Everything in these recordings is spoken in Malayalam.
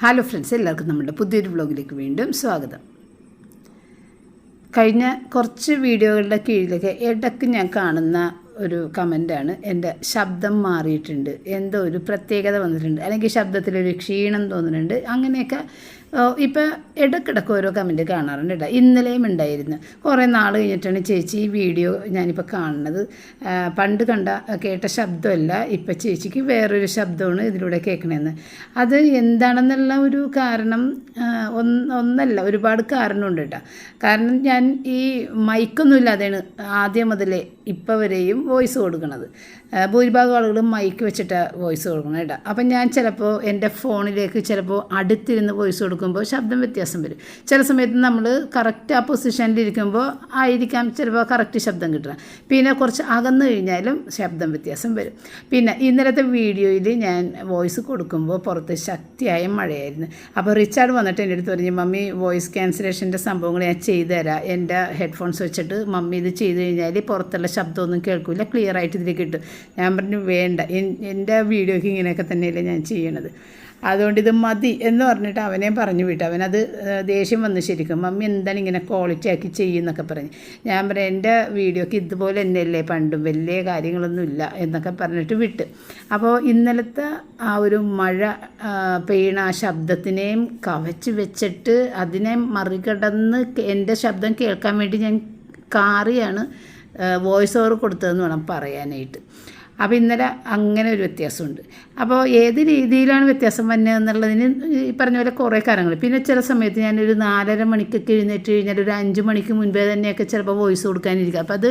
ഹലോ ഫ്രണ്ട്സ് എല്ലാവർക്കും നമ്മുടെ പുതിയൊരു വ്ലോഗിലേക്ക് വീണ്ടും സ്വാഗതം. കഴിഞ്ഞ കുറച്ച് വീഡിയോകളുടെ കീഴിലൊക്കെ ഇടയ്ക്ക് ഞാൻ കാണുന്ന ഒരു കമന്റാണ് എന്റെ ശബ്ദം മാറിയിട്ടുണ്ട്. എന്തോ ഒരു പ്രത്യേകത വന്നിട്ടുണ്ട്. അല്ലെങ്കിൽ ശബ്ദത്തിലൊരു ക്ഷീണം തോന്നുന്നുണ്ട്. അങ്ങനെയൊക്കെ ഇപ്പം ഇടയ്ക്കിടയ്ക്ക് ഓരോ കമന്റ് കാണാറുണ്ട് കേട്ടോ ഇന്നലെയും ഉണ്ടായിരുന്നു. കുറേ നാൾ കഴിഞ്ഞിട്ടാണ് ചേച്ചി ഈ വീഡിയോ ഞാനിപ്പോൾ കാണുന്നത്. പണ്ട് കണ്ട കേട്ട ശബ്ദമല്ല ഇപ്പം ചേച്ചിക്ക് വേറൊരു ശബ്ദമാണ് ഇതിലൂടെ കേൾക്കണമെന്ന് അത് എന്താണെന്നുള്ള ഒരു കാരണം ഒന്ന് ഒന്നല്ല ഒരുപാട് കാരണമുണ്ട് കേട്ടോ കാരണം ഞാൻ ഈ മൈക്കൊന്നും ഇല്ലാതെയാണ് ആദ്യം മുതലേ ഇപ്പം വരെയും വോയിസ് കൊടുക്കുന്നത് ഭൂരിഭാഗം ആളുകളും മൈക്ക് വെച്ചിട്ട് വോയിസ് കൊടുക്കണം കേട്ടോ. അപ്പം ഞാൻ ചിലപ്പോൾ എന്റെ ഫോണിലേക്ക് ചിലപ്പോൾ അടുത്തിരുന്ന് വോയിസ് കൊടുക്കുമ്പോൾ ശബ്ദം വ്യത്യാസം വരും. ചില സമയത്ത് നമ്മൾ കറക്റ്റ് ആ പൊസിഷനിൽ ഇരിക്കുമ്പോൾ ആയിരിക്കാം ചിലപ്പോൾ കറക്റ്റ് ശബ്ദം കിട്ടണം പിന്നെ കുറച്ച് അകന്നു കഴിഞ്ഞാലും ശബ്ദം വ്യത്യാസം വരും. പിന്നെ ഇന്നലത്തെ വീഡിയോയിൽ ഞാൻ വോയിസ് കൊടുക്കുമ്പോൾ പുറത്ത് ശക്തിയായ മഴയായിരുന്നു. അപ്പോൾ റിച്ചാർഡ് വന്നിട്ട് എന്റെ അടുത്ത് പറഞ്ഞു മമ്മി വോയിസ് ക്യാൻസലേഷന്റെ സംഭവങ്ങൾ ഞാൻ ചെയ്തു തരാം എന്റെ ഹെഡ്ഫോൺസ് വെച്ചിട്ട് മമ്മി ഇത് ചെയ്ത് കഴിഞ്ഞാൽ പുറത്തുള്ള ശബ്ദമൊന്നും കേൾക്കില്ല ക്ലിയർ ആയിട്ട് ഇതിൽ കിട്ടും. ഞാൻ പറഞ്ഞു വേണ്ട എന്റെ വീഡിയോയ്ക്ക് ഇങ്ങനെയൊക്കെ തന്നെയല്ലേ ഞാൻ ചെയ്യണത്. അതുകൊണ്ട് ഇത് മതി എന്ന് പറഞ്ഞിട്ട് അവനെ പറഞ്ഞു വിട്ടു. അവനത് ദേഷ്യം വന്ന് ശരിക്കും. മമ്മി എന്താണ് ഇങ്ങനെ ക്വാളിറ്റി ആക്കി ചെയ്യുന്നൊക്കെ പറഞ്ഞ്? ഞാൻ പറയാം എന്റെ വീഡിയോക്ക് ഇതുപോലെ തന്നെയല്ലേ പണ്ടും വലിയ കാര്യങ്ങളൊന്നും ഇല്ല എന്നൊക്കെ പറഞ്ഞിട്ട് വിട്ട്. അപ്പോൾ ഇന്നലത്തെ ആ ഒരു മഴ പെയ്യണ ആ ശബ്ദത്തിനെയും കവച്ച് വെച്ചിട്ട് അതിനെ മറികടന്ന് എന്റെ ശബ്ദം കേൾക്കാൻ വേണ്ടി ഞാൻ കാറിയാണ്. വോയിസ് ഓവർ കൊടുത്തതെന്ന് വേണം പറയാനായിട്ട്. അപ്പോൾ ഇന്നലെ അങ്ങനെ ഒരു വ്യത്യാസമുണ്ട്. അപ്പോൾ ഏത് രീതിയിലാണ് വ്യത്യാസം വന്നത് എന്നുള്ളതിന് ഈ പറഞ്ഞ പോലെ കുറേ കാര്യങ്ങൾ പിന്നെ ചില സമയത്ത് ഞാനൊരു നാലര മണിക്കൊക്കെ എഴുന്നേറ്റ് കഴിഞ്ഞാൽ ഒരു അഞ്ച് മണിക്ക് മുൻപേ തന്നെയൊക്കെ ചിലപ്പോൾ വോയിസ് കൊടുക്കാനിരിക്കും. അപ്പോൾ അത്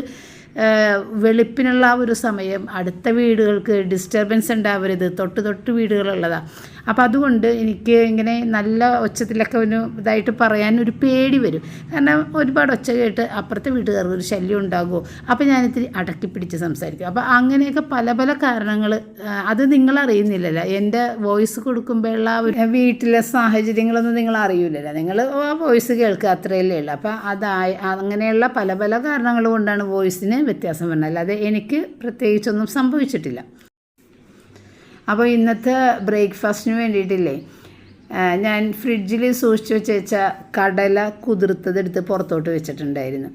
വെളുപ്പിനുള്ള ഒരു സമയം അടുത്ത വീടുകൾക്ക് ഡിസ്റ്റർബൻസ് ഉണ്ടാവരുത്. തൊട്ട് തൊട്ട് വീടുകളുള്ളതാണ് അപ്പോൾ അതുകൊണ്ട് എനിക്ക് ഇങ്ങനെ നല്ല ഒച്ചത്തിലൊക്കെ ഒരു ഇതായിട്ട് പറയാൻ ഒരു പേടി വരും. കാരണം ഒരുപാട് ഒച്ച കേട്ട് അപ്പുറത്തെ വീട്ടുകാർക്ക് ഒരു ശല്യം ഉണ്ടാകുമോ? അപ്പോൾ ഞാനിത്തിരി അടക്കി പിടിച്ച് സംസാരിക്കും. അപ്പോൾ അങ്ങനെയൊക്കെ പല പല കാരണങ്ങൾ അത് നിങ്ങൾ അറിയുന്നില്ലല്ലോ. എന്റെ വോയിസ് കൊടുക്കുമ്പോഴുള്ള വീട്ടിലെ സാഹചര്യങ്ങളൊന്നും നിങ്ങൾ അറിയില്ലല്ലോ നിങ്ങൾ ആ വോയിസ് കേൾക്കുക അത്രയല്ലേ ഉള്ളൂ. അപ്പോൾ അതായ അങ്ങനെയുള്ള പല പല കാരണങ്ങൾ കൊണ്ടാണ് വോയിസിന് വ്യത്യാസം വരുന്നത്. അല്ലാതെ എനിക്ക് പ്രത്യേകിച്ചൊന്നും സംഭവിച്ചിട്ടില്ല. അപ്പോൾ ഇന്നത്തെ ബ്രേക്ക്ഫാസ്റ്റിന് വേണ്ടിയിട്ടില്ലേ ഞാൻ ഫ്രിഡ്ജിൽ സൂക്ഷിച്ച് വെച്ച് വെച്ച കടല കുതിർത്തതെടുത്ത് പുറത്തോട്ട് വെച്ചിട്ടുണ്ടായിരുന്നു.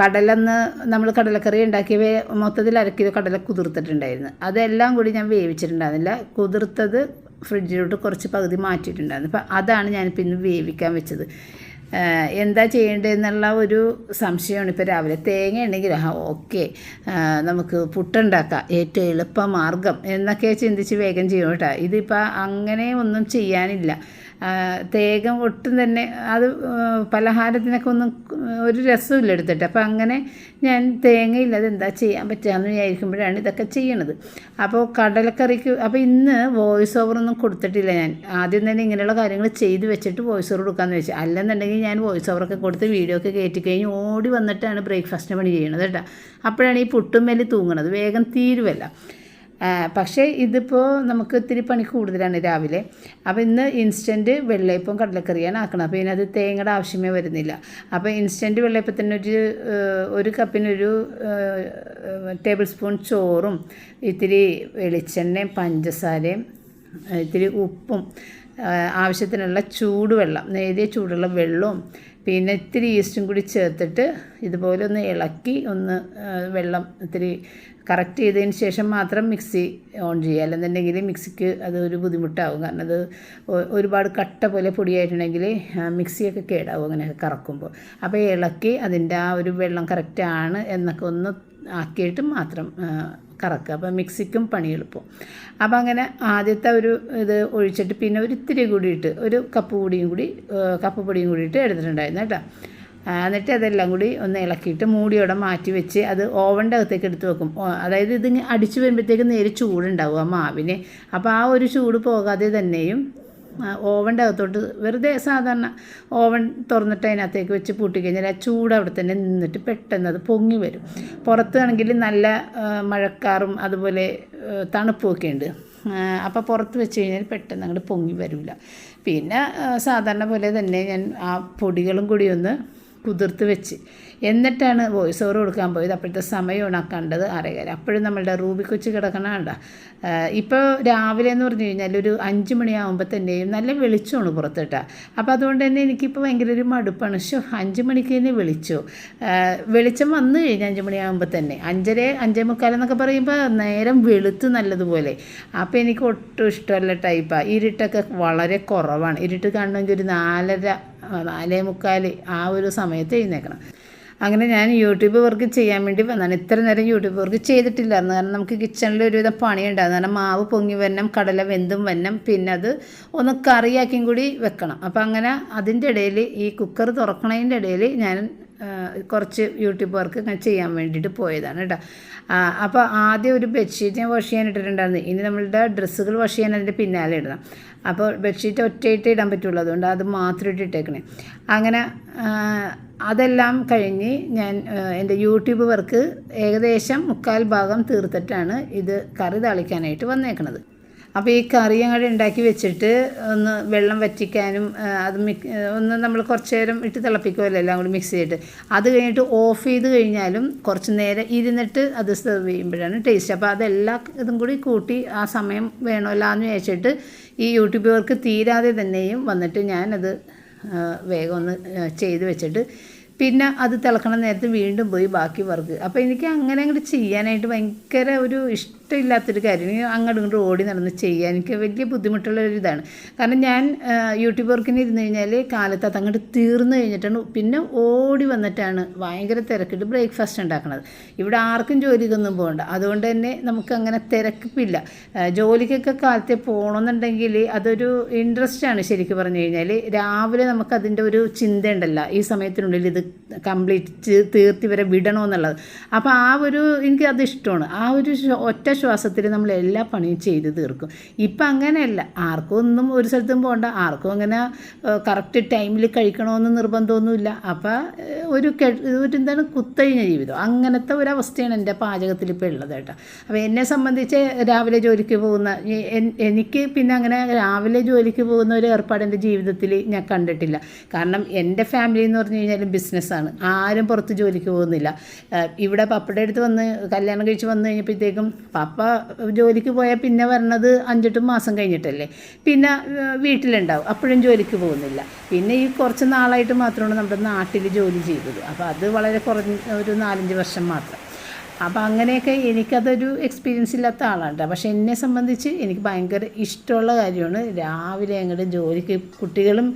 കടലന്ന് നമ്മൾ കടലക്കറി ഉണ്ടാക്കിയ മൊത്തത്തിൽ അരക്കിലോ കടല കുതിർത്തിട്ടുണ്ടായിരുന്നു. അതെല്ലാം കൂടി ഞാൻ വേവിച്ചിട്ടുണ്ടായിരുന്നില്ല. കുതിർത്തത് ഫ്രിഡ്ജിലോട്ട് കുറച്ച് പകുതി മാറ്റിയിട്ടുണ്ടായിരുന്നു. അപ്പം അതാണ് ഞാനിപ്പോൾ ഇന്ന് വേവിക്കാൻ വെച്ചത്. എന്താ ചെയ്യേണ്ടതെന്നുള്ള ഒരു സംശയമാണ്. ഇപ്പോൾ രാവിലെ തേങ്ങ ഉണ്ടെങ്കിൽ ആ ഓക്കെ. നമുക്ക് പുട്ടുണ്ടാക്കാം. ഏറ്റവും എളുപ്പ മാർഗം എന്നൊക്കെ ചിന്തിച്ച് വേഗം ചെയ്യും കേട്ടോ. ഇതിപ്പോൾ അങ്ങനെ ഒന്നും ചെയ്യാനില്ല. തേങ്ങ ഒട്ടും തന്നെ അത് പലഹാരത്തിനൊക്കെ ഒന്നും ഒരു രസമില്ല എടുത്തിട്ട്. അപ്പോൾ അങ്ങനെ ഞാൻ തേങ്ങയില്ലാതെ എന്താ ചെയ്യാൻ പറ്റുകയെന്ന് വിചാരിക്കുമ്പോഴാണ് ഇതൊക്കെ ചെയ്യണത്. അപ്പോൾ കടലക്കറിക്ക് അപ്പോൾ ഇന്ന് വോയിസ് ഓവറൊന്നും കൊടുത്തിട്ടില്ല ഞാൻ. ആദ്യം തന്നെ ഇങ്ങനെയുള്ള കാര്യങ്ങൾ ചെയ്ത് വെച്ചിട്ട് വോയിസ് ഓവർ കൊടുക്കാമെന്ന് വെച്ചു. അല്ലെന്നുണ്ടെങ്കിൽ ഞാൻ വോയിസ് ഓവറൊക്കെ കൊടുത്ത് വീഡിയോ ഒക്കെ കയറ്റി കഴിഞ്ഞ് ഓടി വന്നിട്ടാണ് ബ്രേക്ക്ഫാസ്റ്റിന് പണി ചെയ്യണത് കേട്ടോ. അപ്പോഴാണ് ഈ പുട്ടും മേലിൽ തൂങ്ങണത്. വേഗം തീരുവല്ല. പക്ഷേ ഇതിപ്പോൾ നമുക്ക് ഇത്തിരി പണി കൂടുതലാണ് രാവിലെ. അപ്പോൾ ഇന്ന് ഇൻസ്റ്റന്റ് വെള്ളയപ്പം കടലക്കറിയാണ് ആക്കണം അപ്പോൾ ഇതിനത് തേങ്ങയുടെ ആവശ്യമേ വരുന്നില്ല. അപ്പോൾ ഇൻസ്റ്റന്റ് വെള്ളയപ്പത്തിനൊരു ഒരു കപ്പിനൊരു ടേബിൾ സ്പൂൺ ചോറും ഇത്തിരി വെളിച്ചെണ്ണയും പഞ്ചസാരയും ഇത്തിരി ഉപ്പും ആവശ്യത്തിനുള്ള ചൂടുവെള്ളം നേരിയ ചൂടുള്ള വെള്ളവും പിന്നെ ഇത്തിരി ഈസ്റ്റും കൂടി ചേർത്തിട്ട് ഇതുപോലെ ഒന്ന് ഇളക്കി ഒന്ന് വെള്ളം ഇത്തിരി കറക്റ്റ് ചെയ്തതിന് ശേഷം മാത്രം മിക്സി ഓൺ ചെയ്യുക. അല്ലെന്നുണ്ടെങ്കിൽ മിക്സിക്ക് അതൊരു ബുദ്ധിമുട്ടാവും. കാരണം അത് ഒരുപാട് കട്ട പോലെ പൊടിയായിട്ടുണ്ടെങ്കിൽ മിക്സിയൊക്കെ കേടാവും അങ്ങനെയൊക്കെ കറക്കുമ്പോൾ. അപ്പോൾ ഇളക്കി അതിന്റെ ആ ഒരു വെള്ളം കറക്റ്റാണ് എന്നൊക്കെ ഒന്ന് ആക്കിയിട്ട് മാത്രം കറക്കുക. അപ്പോൾ മിക്സിക്കും പണി എളുപ്പം. അപ്പോൾ അങ്ങനെ ആദ്യത്തെ ഒരു ഇത് ഒഴിച്ചിട്ട് പിന്നെ ഒരു ഇത്തിരി കൂടിയിട്ട് ഒരു കപ്പ് കൂടിയും കൂടി കപ്പ് പൊടിയും കൂടിയിട്ട് എടുത്തിട്ടുണ്ടായിരുന്നു കേട്ടോ. എന്നിട്ട് അതെല്ലാം കൂടി ഒന്ന് ഇളക്കിയിട്ട് മൂടിയോടെ മാറ്റി വെച്ച് അത് ഓവന്റെ അകത്തേക്ക് എടുത്ത് വെക്കും. അതായത് ഇത് അടിച്ചു വരുമ്പോഴത്തേക്ക് നേരെ ചൂടുണ്ടാവും ആ മാവിന്. അപ്പോൾ ആ ഒരു ചൂട് പോകാതെ തന്നെയും ഓവന്റെ അകത്തോട്ട് വെറുതെ സാധാരണ ഓവൻ തുറന്നിട്ട് അതിനകത്തേക്ക് വെച്ച് പൂട്ടിക്കഴിഞ്ഞാൽ ആ ചൂട് അവിടെ തന്നെ നിന്നിട്ട് പെട്ടെന്ന് അത് പൊങ്ങി വരും. പുറത്താണെങ്കിൽ നല്ല മഴക്കാറും അതുപോലെ തണുപ്പുമൊക്കെ ഉണ്ട്. അപ്പോൾ പുറത്ത് വെച്ച് കഴിഞ്ഞാൽ പെട്ടെന്ന് അങ്ങോട്ട് പൊങ്ങി വരില്ല പിന്നെ സാധാരണ പോലെ തന്നെ ഞാൻ ആ പൊടികളും കൂടി ഒന്ന് കുതിർത്ത് വെച്ച്. എന്നിട്ടാണ് വോയിസ് ഓവർ കൊടുക്കാൻ പോയത്. അപ്പോഴത്തെ സമയമാണ് ആ കണ്ടത് അറിയാൻ. അപ്പോഴും നമ്മളുടെ റൂബി കൊച്ച് കിടക്കണ കണ്ട. ഇപ്പോൾ രാവിലെ എന്ന് പറഞ്ഞു കഴിഞ്ഞാൽ ഒരു അഞ്ച് മണിയാകുമ്പോൾ തന്നെയും നല്ല വെളിച്ചമാണ് പുറത്തിട്ട. അപ്പോൾ അതുകൊണ്ട് തന്നെ എനിക്കിപ്പോൾ ഭയങ്കര ഒരു മടുപ്പാണ്. ഷോ അഞ്ച് മണിക്ക് തന്നെ വിളിച്ചു. വെളിച്ചം വന്നു കഴിഞ്ഞാൽ അഞ്ച് മണിയാകുമ്പോൾ തന്നെ. അഞ്ചര അഞ്ചേ മുക്കാലെന്നൊക്കെ പറയുമ്പോൾ നേരം വെളുത്ത് നല്ലതുപോലെ. അപ്പോൾ എനിക്ക് ഒട്ടും ഇഷ്ടമല്ല ടൈപ്പാണ് ഇരുട്ടൊക്കെ വളരെ കുറവാണ്. ഇരുട്ട് കാണണമെങ്കിൽ ഒരു നാലര നാലേ മുക്കാൽ ആ ഒരു സമയത്ത് എഴുന്നേക്കണം. അങ്ങനെ ഞാൻ യൂട്യൂബ് വർക്ക് ചെയ്യാൻ വേണ്ടി വന്നാണ്. ഇത്ര നേരം യൂട്യൂബ് വർക്ക് ചെയ്തിട്ടില്ലായിരുന്നു. കാരണം നമുക്ക് കിച്ചണിൽ ഒരുവിധം പണിയുണ്ടായിരുന്നു. കാരണം മാവ് പൊങ്ങി വരണം കടല വെന്തും വരണം പിന്നെ അത് ഒന്ന് കറിയാക്കിയും കൂടി വെക്കണം. അപ്പോൾ അങ്ങനെ അതിന്റെ ഇടയിൽ ഈ കുക്കർ തുറക്കണതിന്റെ ഇടയിൽ ഞാൻ കുറച്ച് യൂട്യൂബ് വർക്ക് ഞാൻ ചെയ്യാൻ വേണ്ടിയിട്ട് പോയതാണ് കേട്ടോ. അപ്പോൾ ആദ്യം ഒരു ബെഡ്ഷീറ്റ് ഞാൻ വാഷ് ചെയ്യാൻ ഇട്ടിട്ടുണ്ടായിരുന്നു. ഇനി നമ്മളുടെ ഡ്രസ്സുകൾ വാഷ് ചെയ്യാൻ അതിന്റെ പിന്നാലെ ഇടണം. അപ്പോൾ ബെഡ്ഷീറ്റ് ഒറ്റയിട്ട് ഇടാൻ പറ്റുള്ളൂ. അതുകൊണ്ട് അത് മാത്രം ഇട്ടിട്ടേക്കണേ അങ്ങനെ അതെല്ലാം കഴിഞ്ഞ് ഞാൻ എന്റെ യൂട്യൂബ് വർക്ക് ഏകദേശം മുക്കാൽ ഭാഗം തീർത്തിട്ടാണ് ഇത് കറി തളിക്കാനായിട്ട് വന്നേക്കണത്. അപ്പോൾ ഈ കറി അങ്ങോട്ട് ഉണ്ടാക്കി വെച്ചിട്ട് ഒന്ന് വെള്ളം വറ്റിക്കാനും അത് മിക് ഒന്ന് നമ്മൾ കുറച്ച് നേരം ഇട്ട് തിളപ്പിക്കുമല്ലോ എല്ലാം കൂടി മിക്സ് ചെയ്തിട്ട്. അത് കഴിഞ്ഞിട്ട് ഓഫ് ചെയ്ത് കഴിഞ്ഞാലും കുറച്ച് നേരം ഇരുന്നിട്ട് അത് സെർവ് ചെയ്യുമ്പോഴാണ് ടേസ്റ്റ് അപ്പോൾ അതെല്ലാം ഇതും കൂടി കൂട്ടി ആ സമയം വേണമല്ലോ എന്ന് ഈ യൂട്യൂബുകാർക്ക് തീരാതെ തന്നെയും വന്നിട്ട് ഞാനത് വേഗം ഒന്ന് ചെയ്ത് വെച്ചിട്ട് പിന്നെ അത് തിളക്കണ നേരത്ത് വീണ്ടും പോയി ബാക്കി വർക്ക് അപ്പോൾ എനിക്ക് അങ്ങനെ അങ്ങോട്ട് ചെയ്യാനായിട്ട് ഭയങ്കര ഒരു ഇഷ്ടമില്ലാത്തൊരു കാര്യം. അങ്ങോട്ട് ഇങ്ങോട്ടും ഓടി നടന്ന് ചെയ്യുക എനിക്ക് വലിയ ബുദ്ധിമുട്ടുള്ള ഒരു ഇതാണ് കാരണം ഞാൻ യൂട്യൂബ് വർക്കിന് ഇരുന്ന് കഴിഞ്ഞാൽ കാലത്ത് അത് അങ്ങോട്ട് തീർന്നു കഴിഞ്ഞിട്ടാണ് പിന്നെ ഓടി വന്നിട്ടാണ് ഭയങ്കര തിരക്കിട്ട് ബ്രേക്ക്ഫാസ്റ്റ് ഉണ്ടാക്കുന്നത് ഇവിടെ ആർക്കും ജോലിക്കൊന്നും പോകണ്ട. അതുകൊണ്ട് തന്നെ നമുക്ക് അങ്ങനെ തിരക്കിപ്പില്ല. ജോലിക്കൊക്കെ കാലത്തെ പോകണമെന്നുണ്ടെങ്കിൽ അതൊരു ഇൻട്രസ്റ്റ് ആണ് ശരിക്കും പറഞ്ഞു കഴിഞ്ഞാൽ രാവിലെ നമുക്ക് അതിന്റെ ഒരു ചിന്ത ഉണ്ടല്ലോ ഈ സമയത്തിനുള്ളിൽ ഇത് കംപ്ലീറ്റ് തീർത്തി വരെ വിടണമെന്നുള്ളത് അപ്പോൾ ആ ഒരു എനിക്ക് അത് ഇഷ്ടമാണ്. ആ ഒരു ഒറ്റ ശ്വാസത്തിൽ നമ്മൾ എല്ലാ പണിയും ചെയ്ത് തീർക്കും. ഇപ്പം അങ്ങനെയല്ല. ആർക്കും ഒന്നും ഒരു സ്ഥലത്തും പോകണ്ട ആർക്കും അങ്ങനെ കറക്റ്റ് ടൈമിൽ കഴിക്കണമെന്ന് നിർബന്ധമൊന്നുമില്ല. അപ്പോൾ ഒരു ഒരു എന്താണ് കുത്തഴിഞ്ഞ ജീവിതം. അങ്ങനത്തെ ഒരു അവസ്ഥയാണ് എന്റെ പാചകത്തിൽ ഇപ്പോൾ ഉള്ളത് കേട്ടോ. അപ്പോൾ എന്നെ സംബന്ധിച്ച് രാവിലെ ജോലിക്ക് പോകുന്ന എനിക്ക് പിന്നെ അങ്ങനെ രാവിലെ ജോലിക്ക് പോകുന്ന ഒരു ഏർപ്പാട് എന്റെ ജീവിതത്തിൽ ഞാൻ കണ്ടിട്ടില്ല. കാരണം എന്റെ ഫാമിലി എന്ന് പറഞ്ഞു കഴിഞ്ഞാൽ ബിസിനസ്സാണ് ആരും പുറത്ത് ജോലിക്ക് പോകുന്നില്ല. ഇവിടെ പപ്പയുടെ അടുത്ത് വന്ന് കല്യാണം കഴിച്ച് വന്നു കഴിഞ്ഞപ്പോഴത്തേക്കും പപ്പ ജോലിക്ക് പോയാൽ പിന്നെ വരണത് അഞ്ചെട്ട് മാസം കഴിഞ്ഞിട്ടല്ലേ. പിന്നെ വീട്ടിലുണ്ടാവും. അപ്പോഴും ജോലിക്ക് പോകുന്നില്ല. പിന്നെ ഈ കുറച്ച് നാളായിട്ട് മാത്രമാണ് നമ്മുടെ നാട്ടിൽ ജോലി ചെയ്തത്. അപ്പോൾ അത് വളരെ കുറഞ്ഞ ഒരു നാലഞ്ച് വർഷം മാത്രം. അപ്പോൾ അങ്ങനെയൊക്കെ എനിക്കതൊരു എക്സ്പീരിയൻസ് ഇല്ലാത്ത ആളാണ്. പക്ഷെ എന്നെ സംബന്ധിച്ച് എനിക്ക് ഭയങ്കര ഇഷ്ടമുള്ള കാര്യമാണ് രാവിലെ അങ്ങോട്ട് ജോലിക്ക് കുട്ടികളും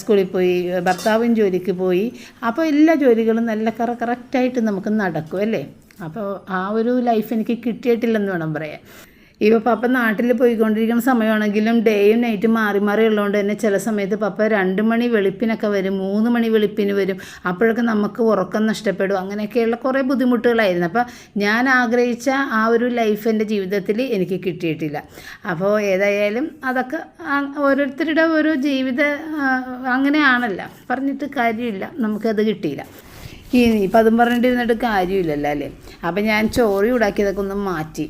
സ്കൂളിൽ പോയി ഭർത്താവും ജോലിക്ക് പോയി. അപ്പോൾ എല്ലാ ജോലികളും നല്ല കറ കറക്റ്റായിട്ട് നമുക്ക് നടക്കും അല്ലേ? അപ്പോൾ ആ ഒരു ലൈഫ് എനിക്ക് കിട്ടിയിട്ടില്ലെന്ന് വേണം പറയാൻ. ഇപ്പോൾ പപ്പ നാട്ടിൽ പോയിക്കൊണ്ടിരിക്കുന്ന സമയമാണെങ്കിലും ഡേയും നൈറ്റും മാറി മാറി ഉള്ളതുകൊണ്ട് തന്നെ ചില സമയത്ത് പപ്പ രണ്ട് മണി വെളുപ്പിനൊക്കെ വരും മൂന്ന് മണി വെളുപ്പിന് വരും. അപ്പോഴൊക്കെ നമുക്ക് ഉറക്കം നഷ്ടപ്പെടും. അങ്ങനെയൊക്കെയുള്ള കുറേ ബുദ്ധിമുട്ടുകളായിരുന്നു. അപ്പോൾ ഞാൻ ആഗ്രഹിച്ച ആ ഒരു ലൈഫ് എന്റെ ജീവിതത്തിൽ എനിക്ക് കിട്ടിയിട്ടില്ല. അപ്പോൾ ഏതായാലും അതൊക്കെ ഓരോരുത്തരുടെ ഓരോ ജീവിത അങ്ങനെയാണല്ലോ. പറഞ്ഞിട്ട് കാര്യമില്ല. നമുക്കത് കിട്ടിയില്ല. ഈ ഇപ്പം അതും പറഞ്ഞിട്ടിരുന്നിട്ട് കാര്യമില്ലല്ലോ അല്ലേ? അപ്പം ഞാൻ ചോറ് ഉണ്ടാക്കിയതൊക്കെ ഒന്ന് മാറ്റി.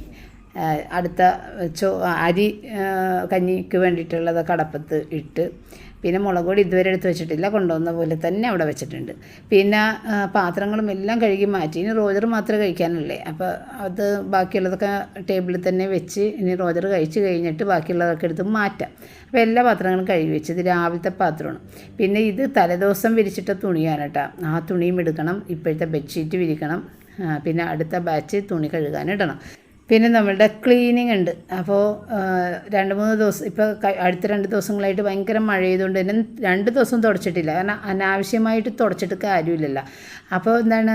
അടുത്ത ചോ അരി കഞ്ഞിക്ക് വേണ്ടിയിട്ടുള്ളത് കടപ്പത്ത് ഇട്ട് പിന്നെ മുളക് പൊടി ഇതുവരെ എടുത്ത് വെച്ചിട്ടില്ല. കൊണ്ടുവന്ന പോലെ തന്നെ അവിടെ വെച്ചിട്ടുണ്ട്. പിന്നെ പാത്രങ്ങളും എല്ലാം കഴുകി മാറ്റി. ഇനി റോജർ മാത്രമേ കഴിക്കാനുള്ളേ. അപ്പോൾ അത് ബാക്കിയുള്ളതൊക്കെ ടേബിളിൽ തന്നെ വെച്ച് ഇനി റോജർ കഴിച്ച് കഴിഞ്ഞിട്ട് ബാക്കിയുള്ളതൊക്കെ എടുത്ത് മാറ്റാം. അപ്പോൾ എല്ലാ പാത്രങ്ങളും കഴുകി വെച്ച്. ഇത് രാവിലത്തെ പാത്രമാണ്. പിന്നെ ഇത് തലേദിവസം വിരിച്ചിട്ട തുണിയാണ് കേട്ടോ. ആ തുണിയും എടുക്കണം. ഇപ്പോഴത്തെ ബെഡ്ഷീറ്റ് വിരിക്കണം. പിന്നെ അടുത്ത ബാച്ച് തുണി കഴുകാനിടണം പിന്നെ നമ്മളുടെ ക്ലീനിങ് ഉണ്ട്. അപ്പോൾ രണ്ട് മൂന്ന് ദിവസം ഇപ്പോൾ അടുത്ത രണ്ട് ദിവസങ്ങളായിട്ട് ഭയങ്കര മഴ ചെയ്തുകൊണ്ട് തന്നെ രണ്ട് ദിവസം തുടച്ചിട്ടില്ല. കാരണം അനാവശ്യമായിട്ട് തുടച്ചിട്ട് കാര്യമില്ലല്ലോ അപ്പോൾ എന്താണ്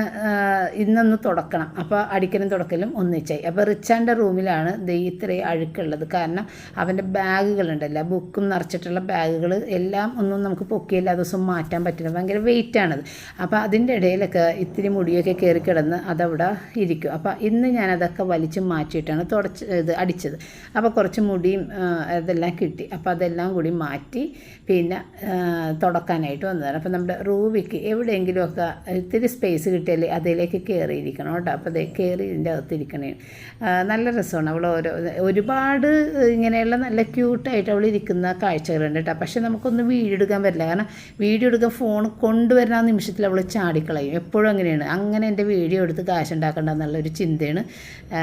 ഇന്നൊന്ന് തുടക്കണം. അപ്പോൾ അടിക്കലും തുടക്കലും ഒന്നിച്ചായി. അപ്പോൾ റിച്ചാന്റെ റൂമിലാണ് ഇത്രയും അഴുക്കുള്ളത്. കാരണം അവന്റെ ബാഗുകളുണ്ടല്ലോ ബുക്കും നിറച്ചിട്ടുള്ള ബാഗുകൾ എല്ലാം ഒന്നും നമുക്ക് പൊക്കി എല്ലാ ദിവസവും മാറ്റാൻ പറ്റില്ല. ഭയങ്കര വെയിറ്റാണത് അപ്പോൾ അതിന്റെ ഇടയിലൊക്കെ ഇത്തിരി മുടിയൊക്കെ കയറി കിടന്ന് അതവിടെ ഇരിക്കും. അപ്പോൾ ഇന്ന് ഞാനതൊക്കെ വലിച്ചു മാറ്റി മാറ്റിയിട്ടാണ് തുടച്ച് ഇത് അടിച്ചത്. അപ്പോൾ കുറച്ച് മുടിയും ഇതെല്ലാം കിട്ടി. അപ്പോൾ അതെല്ലാം കൂടി മാറ്റി പിന്നെ തുടക്കാനായിട്ട് വന്നതാണ്. അപ്പോൾ നമ്മുടെ റൂബിക്ക് എവിടെയെങ്കിലുമൊക്കെ ഇത്തിരി സ്പേസ് കിട്ടിയാൽ അതിലേക്ക് കയറിയിരിക്കണം കേട്ടോ. അപ്പോൾ അതേ കയറി ഇതിന്റെ അകത്തിരിക്കണേ. നല്ല രസമാണ് അവൾ ഓരോ ഒരുപാട് ഇങ്ങനെയുള്ള നല്ല ക്യൂട്ടായിട്ട് അവൾ ഇരിക്കുന്ന കാഴ്ചകളുണ്ട് കേട്ടോ. പക്ഷെ നമുക്കൊന്ന് വീഡിയോ എടുക്കാൻ പറ്റില്ല. കാരണം വീഡിയോ എടുക്കാൻ ഫോൺ കൊണ്ടുവരുന്ന ആ നിമിഷത്തിൽ അവൾ ചാടിക്കളയും. എപ്പോഴും അങ്ങനെയാണ്. അങ്ങനെ എന്റെ വീഡിയോ എടുത്ത് കാശുണ്ടാക്കണ്ട എന്നുള്ളൊരു ചിന്തയാണ് ആ,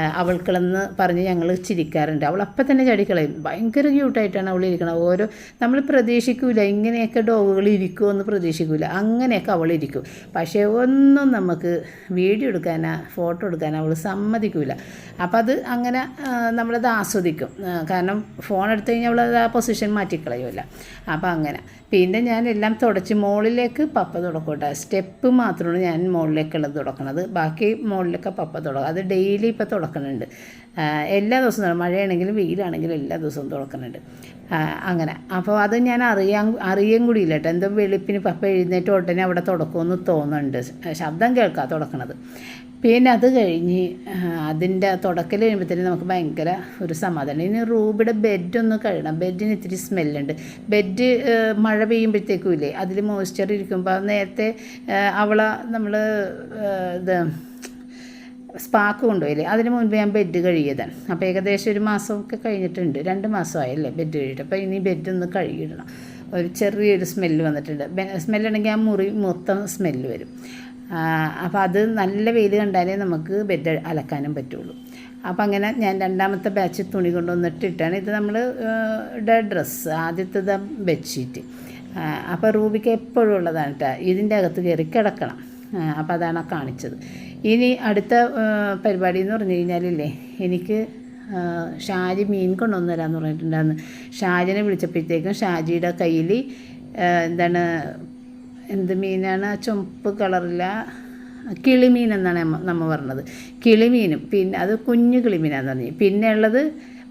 അവൾക്കുള്ളെന്ന് പറഞ്ഞ് ഞങ്ങൾ ചിരിക്കാറുണ്ട്. അവൾ അപ്പം തന്നെ ചാടിക്കളയും ഭയങ്കര ക്യൂട്ടായിട്ടാണ് അവൾ ഇരിക്കുന്നത്. ഓരോ നമ്മൾ പ്രതീക്ഷിക്കൂല ഇങ്ങനെയൊക്കെ ഡോഗുകൾ ഇരിക്കുമെന്ന് പ്രതീക്ഷിക്കൂല. അങ്ങനെയൊക്കെ അവൾ ഇരിക്കും. പക്ഷേ ഒന്നും നമുക്ക് വീഡിയോ എടുക്കാനാ ഫോട്ടോ എടുക്കാനാ അവൾ സമ്മതിക്കൂല. അപ്പം അത് അങ്ങനെ നമ്മളത് ആസ്വദിക്കും. കാരണം ഫോൺ എടുത്തു കഴിഞ്ഞാൽ അവളത് ആ പൊസിഷൻ മാറ്റിക്കളയുമല്ല അപ്പം അങ്ങനെ. പിന്നെ ഞാൻ എല്ലാം തുടച്ച് മുകളിലേക്ക് പപ്പ തുടക്കട്ടെ സ്റ്റെപ്പ് മാത്രമാണ് ഞാൻ മുകളിലേക്കുള്ളത് തുടക്കണത്. ബാക്കി മുകളിലൊക്കെ പപ്പ തുടക്കുക അത് ഡെയിലി ഇപ്പോൾ തുടക്കുന്നുണ്ട് എല്ലാ ദിവസവും. മഴയാണെങ്കിലും വെയിലാണെങ്കിലും എല്ലാ ദിവസവും തുറക്കുന്നുണ്ട് അങ്ങനെ. അപ്പോൾ അത് ഞാൻ അറിയാൻ അറിയാൻ ഇല്ല കേട്ടോ. എന്തോ വെളുപ്പിന് പപ്പ എഴുന്നേറ്റ് ഉടനെ അവിടെ തുടക്കുമെന്ന് തോന്നുന്നുണ്ട്. ശബ്ദം കേൾക്കാം തുടക്കണത്. പിന്നെ അത് കഴിഞ്ഞ് അതിന്റെ തുടക്കൽ കഴിയുമ്പോഴത്തേനും നമുക്ക് ഭയങ്കര ഒരു സമാധാനം. ഇനി റൂബിയുടെ ബെഡൊന്ന് കഴുകണം. ബെഡിന് ഇത്തിരി സ്മെല്ലുണ്ട് ബെഡ് മഴ പെയ്യുമ്പോഴത്തേക്കും ഇല്ലേ അതിൽ മോയ്സ്ചർ ഇരിക്കുമ്പോൾ നേരത്തെ അവളെ നമ്മൾ ഇത് സ്പാക്ക് കൊണ്ടുപോയില്ലേ? അതിന് മുൻപ് ഞാൻ ബെഡ് കഴുകിയതാണ്. അപ്പോൾ ഏകദേശം ഒരു മാസമൊക്കെ കഴിഞ്ഞിട്ടുണ്ട്. രണ്ട് മാസമായല്ലേ ബെഡ് കഴുകിയിട്ട്. അപ്പോൾ ഇനി ബെഡ് ഒന്ന് കഴുകിയിടണം. ഒരു ചെറിയൊരു സ്മെല്ല് വന്നിട്ടുണ്ട്. സ്മെല്ലുണ്ടെങ്കിൽ ആ മുറി മൊത്തം സ്മെല്ല് വരും. അപ്പോൾ അത് നല്ല വെയിൽ കണ്ടാലേ നമുക്ക് ബെഡ് അലക്കാനും പറ്റുള്ളൂ. അപ്പോൾ അങ്ങനെ ഞാൻ രണ്ടാമത്തെ ബാച്ച് തുണി കൊണ്ടുവന്നിട്ടിട്ടാണ്. ഇത് നമ്മൾ ഡ്രസ്സ് ആദ്യത്തെ ബെഡ്ഷീറ്റ്. അപ്പോൾ റൂബിക്ക് എപ്പോഴും ഉള്ളതാണ് കേട്ടോ ഇതിന്റെ അകത്ത് കയറി കിടക്കണം. അപ്പോൾ അതാണ് കാണിച്ചത്. ഇനി അടുത്ത പരിപാടി എന്ന് പറഞ്ഞു കഴിഞ്ഞാലില്ലേ എനിക്ക് ഷാജി മീൻ കൊണ്ടുവന്നു തരാമെന്ന് പറഞ്ഞിട്ടുണ്ടായിരുന്നു. ഷാജിനെ വിളിച്ചപ്പോഴത്തേക്കും ഷാജിയുടെ കയ്യിൽ എന്താണ് എന്ത് മീനാണ്? ചുമപ്പ് കളറില്ല കിളിമീൻ എന്നാണ് നമ്മൾ നമ്മ പറഞ്ഞത്. കിളിമീനും പിന്നെ അത് കുഞ്ഞു കിളിമീനാന്ന് പറഞ്ഞു. പിന്നെ ഉള്ളത്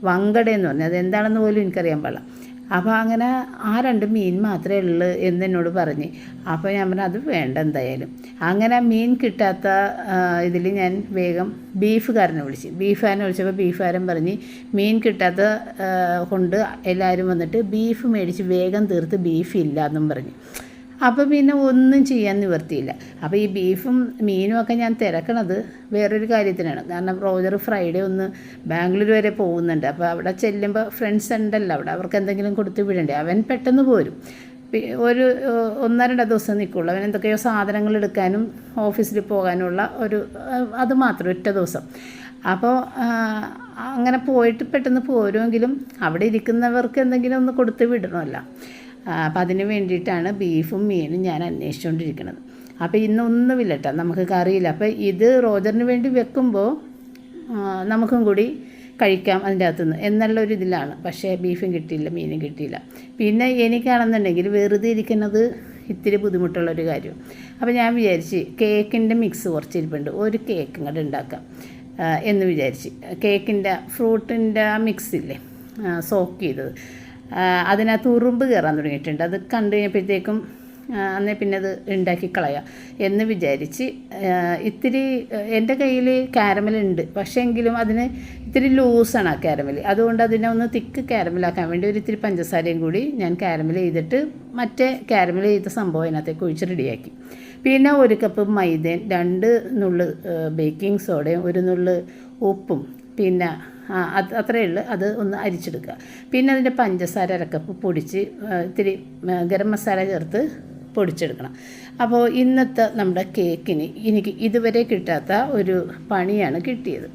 വങ്കടയെന്ന് പറഞ്ഞു. അത് എന്താണെന്ന് പോലും എനിക്കറിയാൻ പാടില്ല. അപ്പോൾ അങ്ങനെ ആ രണ്ട് മീൻ മാത്രമേ ഉള്ളൂ എന്ന് എന്നോട് പറഞ്ഞ്. അപ്പോൾ ഞാൻ പറഞ്ഞു അത് വേണ്ട എന്തായാലും. അങ്ങനെ മീൻ കിട്ടാത്ത ഇതിൽ ഞാൻ വേഗം ബീഫുകാരനെ വിളിച്ചു. ബീഫുകാരനെ വിളിച്ചപ്പോൾ ബീഫുകാരൻ പറഞ്ഞ് മീൻ കിട്ടാത്ത കൊണ്ട് എല്ലാവരും വന്നിട്ട് ബീഫ് മേടിച്ച് വേഗം തീർത്ത് ബീഫ് ഇല്ല എന്നും പറഞ്ഞു. അപ്പോൾ പിന്നെ ഒന്നും ചെയ്യാൻ നിവർത്തിയില്ല. അപ്പോൾ ഈ ബീഫും മീനും ഒക്കെ ഞാൻ തിരക്കണത് വേറൊരു കാര്യത്തിനാണ്. കാരണം റോജർ ഫ്രൈഡേ ഒന്ന് ബാംഗ്ലൂർ വരെ പോകുന്നുണ്ട്. അപ്പോൾ അവിടെ ചെല്ലുമ്പോൾ ഫ്രണ്ട്സ് ഉണ്ടല്ലോ. അവിടെ അവർക്ക് എന്തെങ്കിലും കൊടുത്ത് വിടണ്ടേ? അവൻ പെട്ടെന്ന് പോരും. ഒരു ഒന്നര ഒന്നോ രണ്ടോ ദിവസം നിൽക്കുള്ളൂ അവൻ എന്തൊക്കെയോ സാധനങ്ങൾ എടുക്കാനും ഓഫീസിൽ പോകാനുമുള്ള ഒരു അത് മാത്രം ഒറ്റ ദിവസം. അപ്പോൾ അങ്ങനെ പോയിട്ട് പെട്ടെന്ന് പോരുമെങ്കിലും അവിടെ ഇരിക്കുന്നവർക്ക് എന്തെങ്കിലും ഒന്ന് കൊടുത്ത് വിടണമല്ലോ. അപ്പം അതിന് വേണ്ടിയിട്ടാണ് ബീഫും മീനും ഞാൻ അന്വേഷിച്ചുകൊണ്ടിരിക്കുന്നത് അപ്പോൾ ഇന്നൊന്നുമില്ല കേട്ടോ നമുക്ക് കറിയില്ല. അപ്പോൾ ഇത് റോജറിന് വേണ്ടി വെക്കുമ്പോൾ നമുക്കും കൂടി കഴിക്കാം അതിന്റെ അകത്തുനിന്ന്. എന്നുള്ള ഒരു ഇതിലാണ്. പക്ഷേ ബീഫും കിട്ടിയില്ല മീനും കിട്ടിയില്ല. പിന്നെ എനിക്കാണെന്നുണ്ടെങ്കിൽ വെറുതെ ഇരിക്കുന്നത് ഇത്തിരി ബുദ്ധിമുട്ടുള്ളൊരു കാര്യം. അപ്പോൾ ഞാൻ വിചാരിച്ച് കേക്കിന്റെ മിക്സ് കുറച്ച് ഇരിപ്പുണ്ട്. ഒരു കേക്ക് ഇങ്ങോട്ട് ഉണ്ടാക്കാം എന്ന് വിചാരിച്ച്. കേക്കിന്റെ ഫ്രൂട്ടിന്റെ മിക്സ് ഇല്ലേ സോക്ക് ചെയ്തത്. അതിനകത്ത് ഉറുമ്പ് കയറാൻ തുടങ്ങിയിട്ടുണ്ട്. അത് കണ്ടു കഴിഞ്ഞപ്പോഴത്തേക്കും അന്നേ പിന്നെ അത് ഉണ്ടാക്കി കളയാം എന്ന് വിചാരിച്ച് ഇത്തിരി എന്റെ കയ്യിൽ കാരമൽ ഉണ്ട്. പക്ഷേ എങ്കിലും അതിന് ഇത്തിരി ലൂസാണ് ആ കാരമൽ അതുകൊണ്ട് അതിനെ ഒന്ന് തിക്ക് കാരമലാക്കാൻ വേണ്ടി ഒരു ഇത്തിരി പഞ്ചസാരയും കൂടി ഞാൻ കാരമൽ ചെയ്തിട്ട് മറ്റേ കാരമൽ ചെയ്ത സംഭവം അതിനകത്തേക്ക് ഒഴിച്ച് റെഡിയാക്കി. പിന്നെ ഒരു കപ്പ് മൈദയും രണ്ട് നുള്ള് ബേക്കിംഗ് സോഡയും ഒരു നുള്ള് ഉപ്പും പിന്നെ അത്രയേ ഉള്ളൂ. അത് ഒന്ന് അരിച്ചെടുക്കുക. പിന്നെ അതിന്റെ പഞ്ചസാര അരക്കപ്പ് പൊടിച്ച് ഇത്തിരി ഗരം മസാല ചേർത്ത് പൊടിച്ചെടുക്കണം. അപ്പോൾ ഇന്നത്തെ നമ്മുടെ കേക്കിന് എനിക്ക് ഇതുവരെ കിട്ടാത്ത ഒരു പണിയാണ് കിട്ടിയത്.